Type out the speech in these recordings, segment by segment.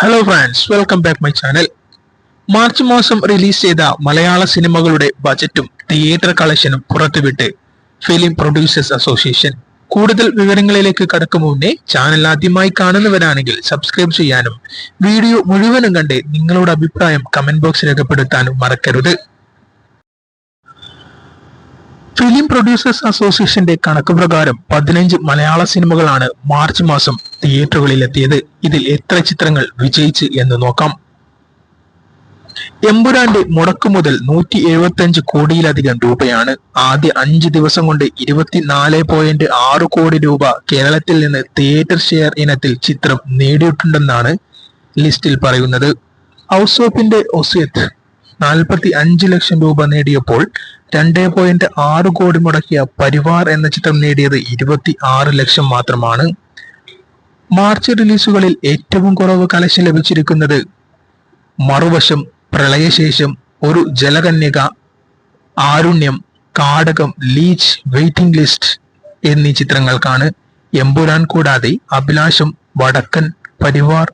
Hello friends welcome back my channel March മാസം release ചെയ്ത മലയാള സിനിമകളുടെ ബജറ്റും തിയേറ്റർ കളക്ഷനും പുറത്തുവിട്ട് ഫിലിം പ്രൊഡ്യൂസേഴ്സ് അസോസിയേഷൻ കൂടുതൽ വിവരങ്ങളിലേക്ക് കടക്കും മുന്നേ ചാനൽ ആദ്യമായി കാണുന്നവരാണെങ്കിൽ സബ്സ്ക്രൈബ് ചെയ്യാനും വീഡിയോ മുഴുവനും കണ്ട് നിങ്ങളുടെ അഭിപ്രായം കമന്റ് ബോക്സ് രേഖപ്പെടുത്താനും മറക്കരുത്. ഫിലിം പ്രൊഡ്യൂസേഴ്സ് അസോസിയേഷന്റെ കണക്ക് പ്രകാരം പതിനഞ്ച് മലയാള സിനിമകളാണ് മാർച്ച് മാസം തിയേറ്ററുകളിൽ എത്തിയത് ഇതിൽ എത്ര ചിത്രങ്ങൾ വിജയിച്ച് എന്ന് നോക്കാം. എമ്പുരാന്റെ മുടക്കു മുതൽ നൂറ്റി എഴുപത്തി അഞ്ച് കോടിയിലധികം രൂപയാണ്. ആദ്യ അഞ്ച് ദിവസം കൊണ്ട് ഇരുപത്തിനാല് പോയിന്റ് ആറ് കോടി രൂപ കേരളത്തിൽ നിന്ന് തിയേറ്റർ ഷെയർ ഇനത്തിൽ ചിത്രം നേടിയിട്ടുണ്ടെന്നാണ് ലിസ്റ്റിൽ പറയുന്നത്. ഹൗസ് ഓഫിന്റെ ഒസിയത്ത് നാൽപ്പത്തി അഞ്ച് ലക്ഷം രൂപ നേടിയപ്പോൾ രണ്ട് പോയിന്റ് ആറ് കോടി മുടക്കിയ പരിവാർ എന്ന ചിത്രം നേടിയത് ഇരുപത്തി ആറ് ലക്ഷം മാത്രമാണ്. മാർച്ച് റിലീസുകളിൽ ഏറ്റവും കുറവ് കലശ ലഭിച്ചിരിക്കുന്നത് Maruvasham Pralayashesham Oru Jalakanyaka Arunyam Kaadakam leech waiting list എന്നീ ചിത്രങ്ങൾക്കാണ് എമ്പുരാൻ കൂടാതെ അഭിലാഷം വടക്കൻ പരിവാർ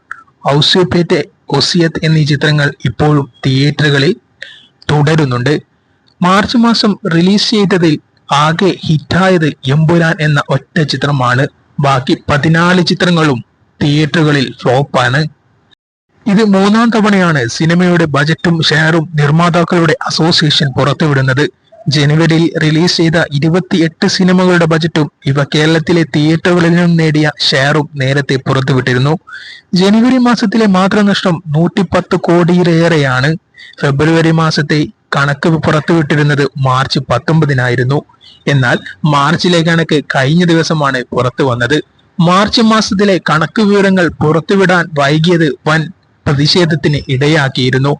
ഔസ്യപേറ്റ് ഒസിയത്ത് എന്നീ ചിത്രങ്ങൾ ഇപ്പോഴും തിയേറ്ററുകളിൽ തുടരുന്നുണ്ട്. മാർച്ച് മാസം റിലീസ് ചെയ്തതിൽ ആകെ ഹിറ്റായത് എമ്പുരാൻ എന്ന ഒറ്റ ചിത്രമാണ്. ബാക്കി പതിനാല് ചിത്രങ്ങളും തിയേറ്ററുകളിൽ ഫ്ലോപ്പാണ്. ഇത് മൂന്നാം തവണയാണ് സിനിമയുടെ ബജറ്റും ഷെയറും നിർമ്മാതാക്കളുടെ അസോസിയേഷൻ പുറത്തുവിടുന്നത്. ജനുവരിയിൽ റിലീസ് ചെയ്ത ഇരുപത്തിയെട്ട് സിനിമകളുടെ ബജറ്റും ഇവ കേരളത്തിലെ തിയേറ്ററുകളിൽ നിന്നും നേടിയ ഷെയറും നേരത്തെ പുറത്തുവിട്ടിരുന്നു. ജനുവരി മാസത്തിലെ മാത്രനഷ്ടം നൂറ്റിപ്പത്ത് കോടിയിലേറെയാണ്. ഫെബ്രുവരി മാസത്തെ കണക്ക് പുറത്തുവിട്ടിരുന്നത് മാർച്ച് പത്തൊമ്പതിനായിരുന്നു. എന്നാൽ മാർച്ചിലെ കണക്ക് കഴിഞ്ഞ ദിവസമാണ് പുറത്തു വന്നത്. മാർച്ച് മാസത്തിലെ കണക്ക് വിവരങ്ങൾ പുറത്തുവിടാൻ വൈകിയത് വൻ പ്രതിഷേധത്തിന് ഇടയാക്കിയിരുന്നു.